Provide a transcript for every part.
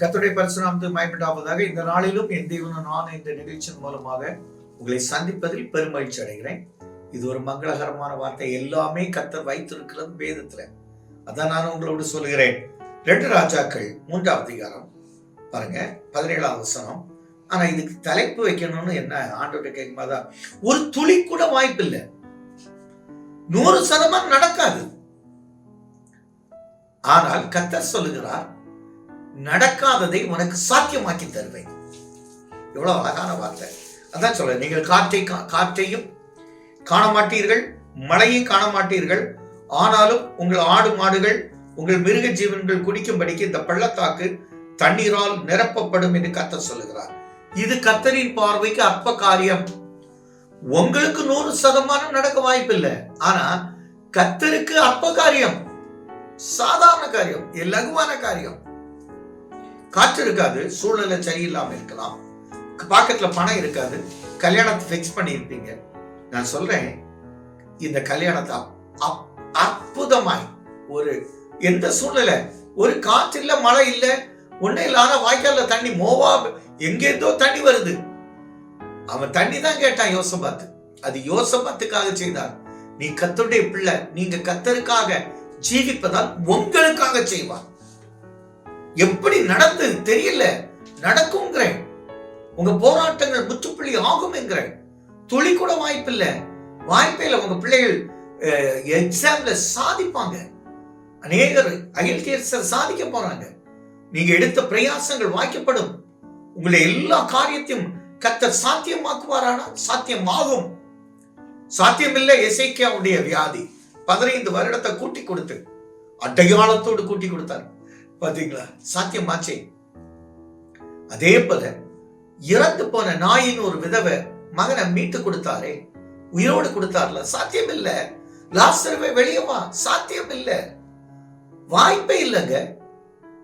கத்துடைய பரிசுநாமத்து மயப்பட்டாவதாக இந்த நாளிலும் என் தேவனும் நான் இந்த நிகழ்ச்சியின் மூலமாக உங்களை சந்திப்பதில் பெருமகிழ்ச்சி அடைகிறேன். இது ஒரு மங்களகரமான வார்த்தை. எல்லாமே கத்தர் வைத்திருக்கிறது வேதத்துல. அதான் நான் உங்களோடு சொல்லுகிறேன். ரெண்டு ராஜாக்கள் மூன்றாவது அதிகாரம். பாருங்க பதினேழாவது வசனம். ஆனா இதுக்கு தலைப்பு வைக்கணும்னு என்ன? ஆண்டோட கேட்கும்போது ஒரு துளி கூட வாய்ப்பு இல்லை. நூறு சதமானம் நடக்காது. ஆனால் கத்தர் சொல்லுகிறார் நடக்காததை உனக்கு சாத்தியமாக்கி தருவேன். எவ்வளவு அழகான வார்த்தை. அதான் சொல்ல நீங்கள் காற்றை கா- காற்றையும் காண மாட்டீர்கள் மழையும் காண மாட்டீர்கள் ஆனாலும் உங்கள் ஆடு மாடுகள் உங்கள் மிருக ஜீவன்கள் குடிக்கும்படிக்கு இந்த பள்ளத்தாக்கு தண்ணீரால் நிரப்பப்படும் என்று கத்தர் சொல்லுகிறார். இது கத்தரின் பார்வைக்கு அற்ப காரியம். உங்களுக்கு நூறு சதமானம் நடக்க வாய்ப்பில்லை. ஆனா கத்தருக்கு அற்ப காரியம். சாதாரண காரியம் லகுவான காரியம். காற்று இருக்காது சூழ்நிலை சரியில்லாமல் இருக்கலாம். பாக்கெட்ல பணம் இருக்காது கல்யாணத்தை ஃபிக்ஸ் பண்ணியிருப்பீங்க. நான் சொல்றேன் இந்த கல்யாணத்தை அப்- அற்புதமாய் ஒரு எந்த சூழ்நிலை? ஒரு காற்று இல்ல மழை இல்ல ஒன்றும் இல்லாத வாய்க்கால தண்ணி மோவா எங்கேருந்தோ தண்ணி வருது. அவன் தண்ணி தான் கேட்டான் யோசபாத்து. அது யோசபாத்துக்காக செய்தார். நீ கத்தருடைய பிள்ளை நீங்க கத்தருக்காக ஜீவிப்பதால் உங்களுக்காக செய்வார். எப்படி நடந்து தெரியல. நடக்குங்கிறேன் உங்க போராட்டங்கள் முற்றுப்புள்ளி ஆகும் என்கிறேன். துளி கூட வாய்ப்பில்லை. வாய்ப்பே இல்லை. உங்க பிள்ளைகள் எக்ஸாம்ல சாதிப்பாங்க. அநேகர் அகில் தேர்சர் சாதிக்க போறாங்க. நீங்க எடுத்த பிரயாசங்கள் வாய்க்கப்படும். உங்களுடைய எல்லா காரியத்தையும் கத்தர் சாத்தியமாக்குவாரானா சாத்தியமாகும். சாத்தியமில்லை எசைக்கியாவுடைய வியாதி. பதினைந்து வருடத்தை கூட்டி கொடுத்து அடையாளத்தோடு கூட்டி கொடுத்தார். பாத்தீங்களா? சாத்தியமாச்சே. அதே போல இறந்து போன நாயின் ஒரு விதவை மகனை மீட்டு கொடுத்தாரே. உயிரோடு கொடுத்தார்ல சாத்தியம் இல்ல லாஸ்டர்வே வெளியே வா. சாத்தியம் இல்ல வாய்ப்பே இல்லைங்க.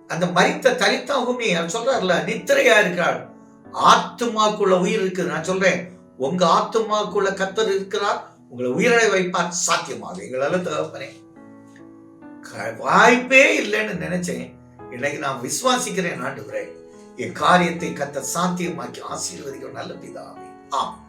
அந்த மறித்த தலித்தாகுமே அவர் சொல்றாருல நித்திரையா இருக்கிறாள். ஆத்துமாக்குள்ள உயிர் இருக்குது நான் சொல்றேன். உங்க ஆத்துமாக்குள்ள கத்தர் இருக்கிறார். உங்களை உயிரை வைப்பார். சாத்தியமாக எங்களால தகப்பனே க- வாய்ப்பே இல்லைன்னு நினைச்சேன். இன்னைக்கு நான் விசுவாசிக்கிறேன் ஆண்டுகிறேன் என் காரியத்தை கத்த சாத்தியமாக்கி ஆசீர்வதிக்கும் நல்ல பிதாவே. ஆம்